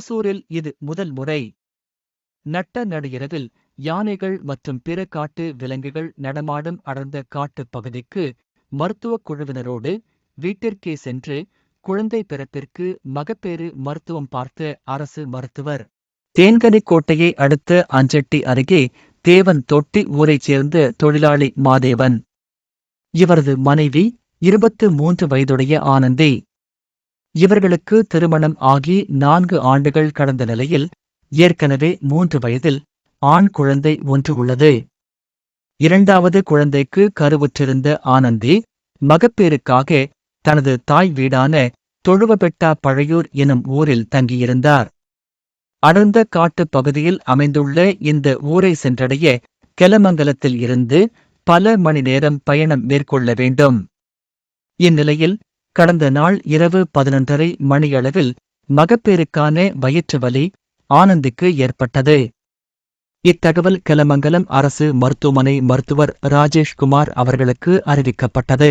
ஓசூரில் இது முதல் முறை. நட்ட நடுஇரவில் யானைகள் மற்றும் பிற காட்டு விலங்குகள் நடமாடும் அடர்ந்த காட்டுப் பகுதிக்கு மருத்துவக் குழுவினரோடு வீட்டிற்கே சென்று குழந்தை பிறப்பிற்கு மகப்பேறு மருத்துவம் பார்த்த அரசு மருத்துவர். தேன்கனிக்கோட்டையை அடுத்த அஞ்செட்டி அருகே தேவன் தொட்டி ஊரைச் சேர்ந்த தொழிலாளி மாதேவன். இவரது மனைவி இருபத்து மூன்று வயதுடைய ஆனந்தி. இவர்களுக்கு திருமணம் ஆகி நான்கு ஆண்டுகள் கடந்த நிலையில் ஏற்கனவே மூன்று வயதில் ஆண் குழந்தை ஒன்று உள்ளது. இரண்டாவது குழந்தைக்கு கருவுற்றிருந்த ஆனந்தி மகப்பேறுக்காக தனது தாய் வீடான தொழுவபெட்டா பழையூர் எனும் ஊரில் தங்கியிருந்தார். அடர்ந்த காட்டுப் பகுதியில் அமைந்துள்ள இந்த ஊரை சென்றடைய கெலமங்கலத்தில் இருந்து பல மணி நேரம் பயணம் மேற்கொள்ள வேண்டும். இந்நிலையில் கடந்த நாள் இரவு பதினொன்றரை மணியளவில் மகப்பேறுக்கான வயிற்று வலி ஆனந்திக்கு ஏற்பட்டது. இத்தகவல் கெலமங்கலம் அரசு மருத்துவமனை மருத்துவர் ராஜேஷ்குமார் அவர்களுக்கு அறிவிக்கப்பட்டது.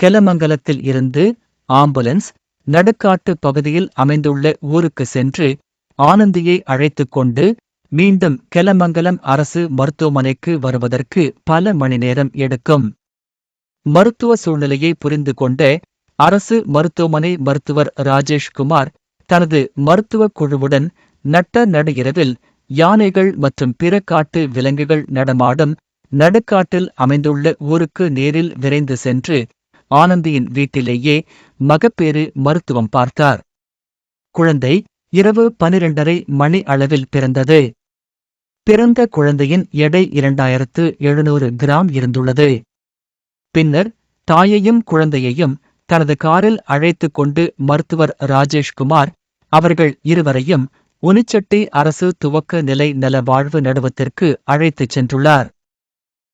கெலமங்கலத்தில் இருந்து ஆம்புலன்ஸ் நடுக்காட்டு பகுதியில் அமைந்துள்ள ஊருக்கு சென்று ஆனந்தியை அழைத்து கொண்டு மீண்டும் கெலமங்கலம் அரசு மருத்துவமனைக்கு வருவதற்கு பல மணி நேரம் எடுக்கும். மருத்துவ சூழ்நிலையை புரிந்து கொண்ட அரசு மருத்துவமனை மருத்துவர் ராஜேஷ்குமார் தனது மருத்துவக் குழுவுடன் நட்ட நடு யானைகள் மற்றும் பிற காட்டு விலங்குகள் நடமாடும் நடுக்காட்டில் அமைந்துள்ள ஊருக்கு நேரில் விரைந்து சென்று ஆனந்தியின் வீட்டிலேயே மகப்பேறு மருத்துவம் பார்த்தார். குழந்தை இரவு பனிரெண்டரை மணி அளவில் பிறந்தது. பிறந்த குழந்தையின் எடை இரண்டாயிரத்து எழுநூறு கிராம் இருந்துள்ளது. பின்னர் தாயையும் குழந்தையையும் தனது காரில் அழைத்துக் கொண்டு மருத்துவர் ராஜேஷ்குமார் அவர்கள் இருவரையும் உனிச்சட்டி அரசு துவக்க நிலை நல வாழ்வு நடுவத்திற்கு அழைத்துச் சென்றுள்ளார்.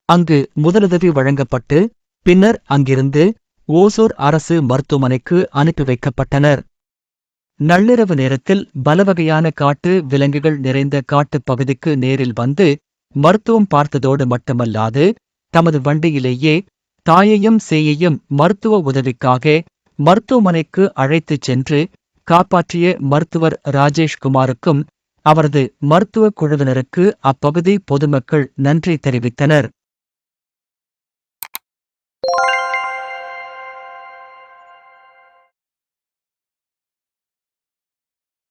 அங்கு முதலுதவி வழங்கப்பட்டு பின்னர் அங்கிருந்து ஓசூர் அரசு மருத்துவமனைக்கு அனுப்பி வைக்கப்பட்டனர். நள்ளிரவு நேரத்தில் பலவகையான காட்டு விலங்குகள் நிறைந்த காட்டுப் பகுதிக்கு நேரில் வந்து மருத்துவம் பார்த்ததோடு மட்டுமல்லாது தமது வண்டியிலேயே தாயையும் சேயையும் மருத்துவ உதவிக்காக மருத்துவமனைக்கு அழைத்துச் சென்று காப்பாற்றிய மருத்துவர் ராஜேஷ்குமாருக்கும் அவரது மருத்துவக் குழுவினருக்கு அப்பகுதி பொதுமக்கள் நன்றி தெரிவித்தனர்.